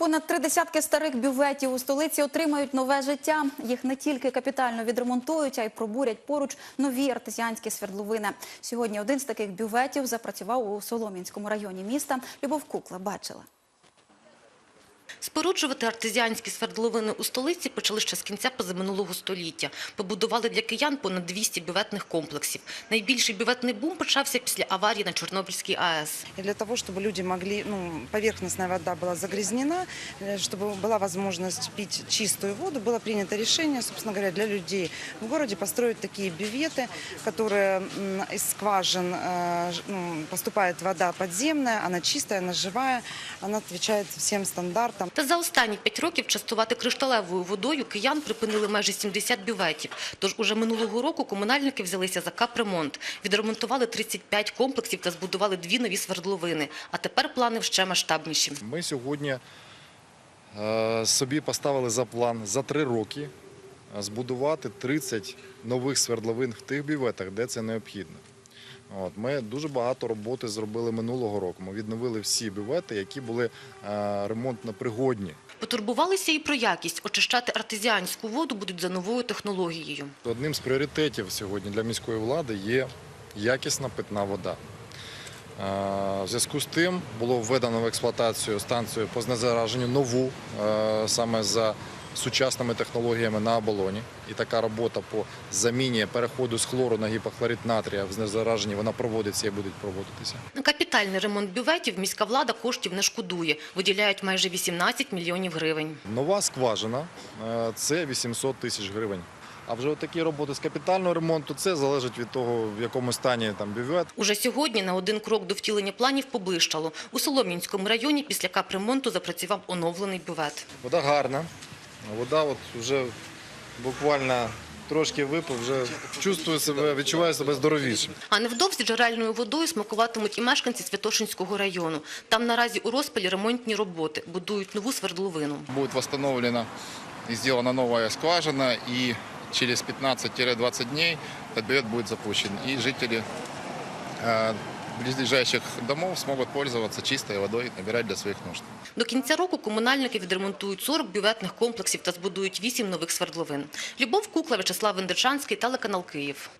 Понад три десятки старих бюветів у столиці отримають нове життя. Їх не тільки капітально відремонтують, а й пробурять поруч нові артезіанські свердловини. Сьогодні один з таких бюветів запрацював у Солом'янському районі міста. Любов Кукла бачила. Споруджувати артезіанські свердловини у столиці почали ще з кінця позаминулого століття. Побудували для киян понад 200 бюветних комплексів. Найбільший бюветний бум почався після аварії на Чорнобильській АЕС. И для того, чтобы люди могли, ну, поверхностная вода была загрязнена, э, чтобы была возможность пить чистую воду, было принято решение, собственно говоря, для людей в городе построить такие бюветы, которые м, из скважин э, ж- ну, поступает вода подземная, она чистая, она живая, она отвечает всем стандартам. Та за останні п'ять років частувати кришталевою водою киян припинили майже 70 бюветів. Тож уже минулого року комунальники взялися за капремонт. Відремонтували 35 комплексів та збудували дві нові свердловини. А тепер плани ще масштабніші. Ми сьогодні е, собі поставили за план за три роки е, збудувати 30 нових свердловин в тих бюветах, де це необхідно. От, ми дуже багато роботи зробили минулого року. Ми відновили всі бювети, які були е, ремонтно пригодні. Потурбувалися і про якість. Очищати артезіанську воду будуть за новою технологією. Одним з пріоритетів сьогодні для міської влади є якісна питна вода. Е, В зв'язку з тим було введено в експлуатацію станцію по знезараженню нову е, саме за сучасними технологіями на оболоні. І така робота по заміні переходу з хлору на гіпохлорид натрія в знезараженні вона проводиться і буде проводитися. На капітальний ремонт бюветів міська влада коштів не шкодує. Виділяють майже 18 мільйонів гривень. Нова скважина е, це 800 тисяч гривень. А вже такі роботи з капітального ремонту це залежить від того, в якому стані там бювет. Уже сьогодні на один крок до втілення планів поближчало. У Солом'янському районі після капремонту запрацював оновлений бювет. Вода гарна. Вода от вже буквально трошки випив, вже чувствую себе, відчуваю себе здоровішим. А невдовзі джерельною водою смакуватимуть і мешканці Святошинського району. Там наразі у розпалі ремонтні роботи, будують нову свердловину. будет восстановлена и сделана новая скважина, и через 15-20 дней этот бювет будет запущен. И жители э, близлежащих домов зможуть пользоваться чистою водою, набирати для своїх нужд. До кінця року комунальники відремонтують 40 бюветних комплексів та збудують 8 нових свердловин. Любов Кукла, Вячеслав Вендерчанський, телеканал Київ.